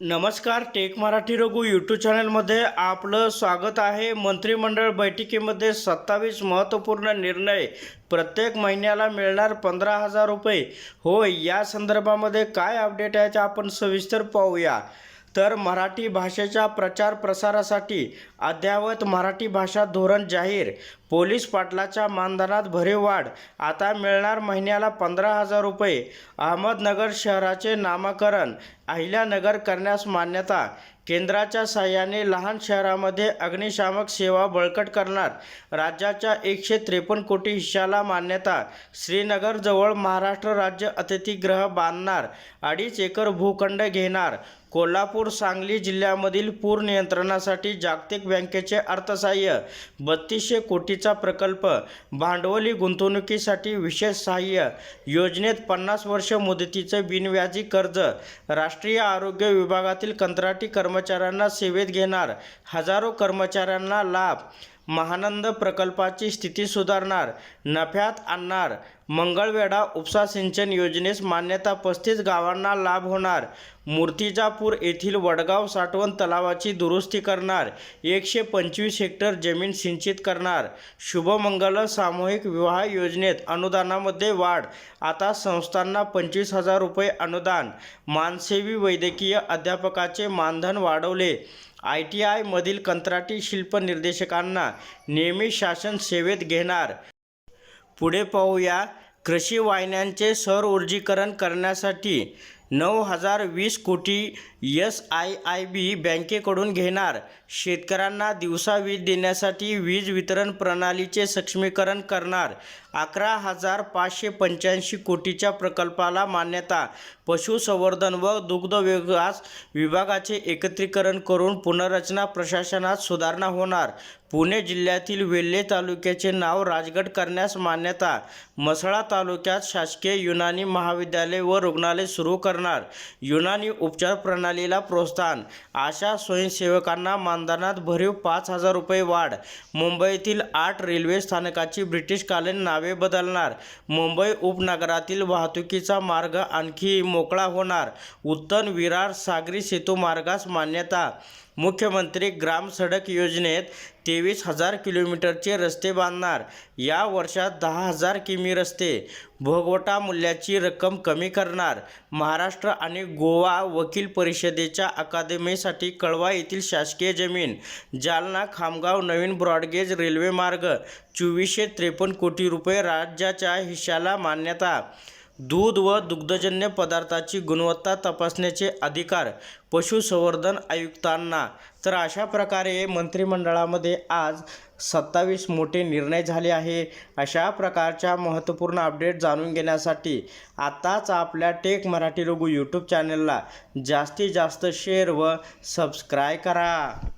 नमस्कार take Marathi Raghu YouTube चॅनलमध्ये आपलं स्वागत आहे. मंत्रिमंडळ बैठकीमध्ये सत्तावीस महत्त्वपूर्ण निर्णय प्रत्येक महिन्याला मिळणार पंधरा हजार रुपये. होय या संदर्भामध्ये काय अपडेट आहे ते आपण सविस्तर पाहूया. तर मराठी भाषेच्या प्रचार प्रसारासाठी अद्ययावत मराठी भाषा धोरण जाहीर. पोलीस पाटलाच्या मानधनात भरीव वाढ. आता मिळणार महिन्याला पंधरा हजार रुपये. अहमदनगर शहराचे नामकरण. अहिल्यानगर करण्यास मान्यता. केंद्राच्या सहाय्याने लहान शहरामध्ये अग्निशामक सेवा बळकट करणार. राज्याच्या एकशे त्रेपन्न कोटी हिश्शाला मान्यता. श्रीनगरजवळ महाराष्ट्र राज्य अतिथीगृह बांधणार. अडीच एकर भूखंड घेणार. कोल्हापूर सांगली जिल्ह्यामधील पूर नियंत्रणासाठी जागतिक बँकेचे अर्थसहाय्य. बत्तीसशे कोटी कोटीचा प्रकल्प भांडवली गुंतवणुकीसाठी विशेष सहाय्य योजनेत पन्नास वर्ष मुदतीचं बिनव्याजी कर्ज राष्ट्रीय आरोग्य विभागातील कंत्राटी कर्मचाऱ्यांना सेवेत घेणार हजारो कर्मचाऱ्यांना लाभ महानंद प्रकल्पाची स्थिती सुधारणार नफ्यात आणणार मंगळवेढा उपसा सिंचन योजनेस मान्यता पस्तीस गावांना लाभ होणार मूर्तिजापूर येथील वडगाव साठवण तलावाची दुरुस्ती करणार एकशे पंचवीस हेक्टर जमीन सिंचित करणार. शुभमंगल सामूहिक विवाह योजनेत अनुदानामध्ये वाढ आता संस्थांना पंचवीस हजार रुपये अनुदान. मानसेवी वैद्यकीय अध्यापकाचे मानधन वाढवले. आय टी आयमधील कंत्राटी शिल्प निर्देशकांना नेहमी शासन सेवेत घेणार. पुढे पाहूया कृषी वाहिन्यांचे सौर ऊर्जीकरण करण्यासाठी नऊ हजार वीस कोटी एस आय आय बी बँकेकडून घेणार. शेतकऱ्यांना दिवसा वीज देण्यासाठी वीज वितरण प्रणालीचे सक्षमीकरण करणार. अकरा हजार पाचशे पंच्याऐंशी कोटीच्या प्रकल्पाला मान्यता. पशुसंवर्धन व दुग्ध विकास विभागाचे एकत्रीकरण करून पुनर्रचना प्रशासनात सुधारणा होणार. पुणे जिल्ह्यातील वेल्हे तालुक्याचे नाव राजगड करण्यास मान्यता. म्हसळा तालुक्यात शासकीय युनानी महाविद्यालय व रुग्णालय सुरू करणार. युनानी उपचार प्रणालीला प्रोत्साहन. आशा स्वयंसेवकांना मानधनात भरीव पाच हजार रुपये वाढ. मुंबईतील आठ रेल्वे स्थानकाची ब्रिटिशकालीन नावे बदलणार. मुंबई उपनगरातील वाहतुकीचा मार्ग आणखी मोकळा होणार. उत्तन विरार सागरी सेतू मार्गास मान्यता. मुख्यमंत्री ग्राम सडक योजनेत तेवीस हजार किलोमीटरचे रस्ते बांधणार. या वर्षात दहा हजार किमी रस्ते भोगवटा मूल्याची रक्कम कमी करणार. महाराष्ट्र आणि गोवा वकील परिषदेच्या अकादमीसाठी कळवा येथील शासकीय जमीन जालना खामगाव नवीन ब्रॉडगेज रेल्वे मार्ग चोवीसशे त्रेपन्न कोटी रुपये राज्याच्या हिश्श्याला मान्यता दूध व दुग्धजन्य पदार्थाची गुणवत्ता तपासण्याचे अधिकार पशुसंवर्धन आयुक्तांना. तर अशा प्रकारे मंत्रिमंडळामध्ये आज सत्तावीस मोठे निर्णय झाले आहे. अशा प्रकारच्या महत्त्वपूर्ण अपडेट जाणून घेण्यासाठी आत्ताच आपल्या टेक मराठी रघु यूट्यूब चॅनलला जास्तीत जास्त शेअर व सबस्क्राय करा.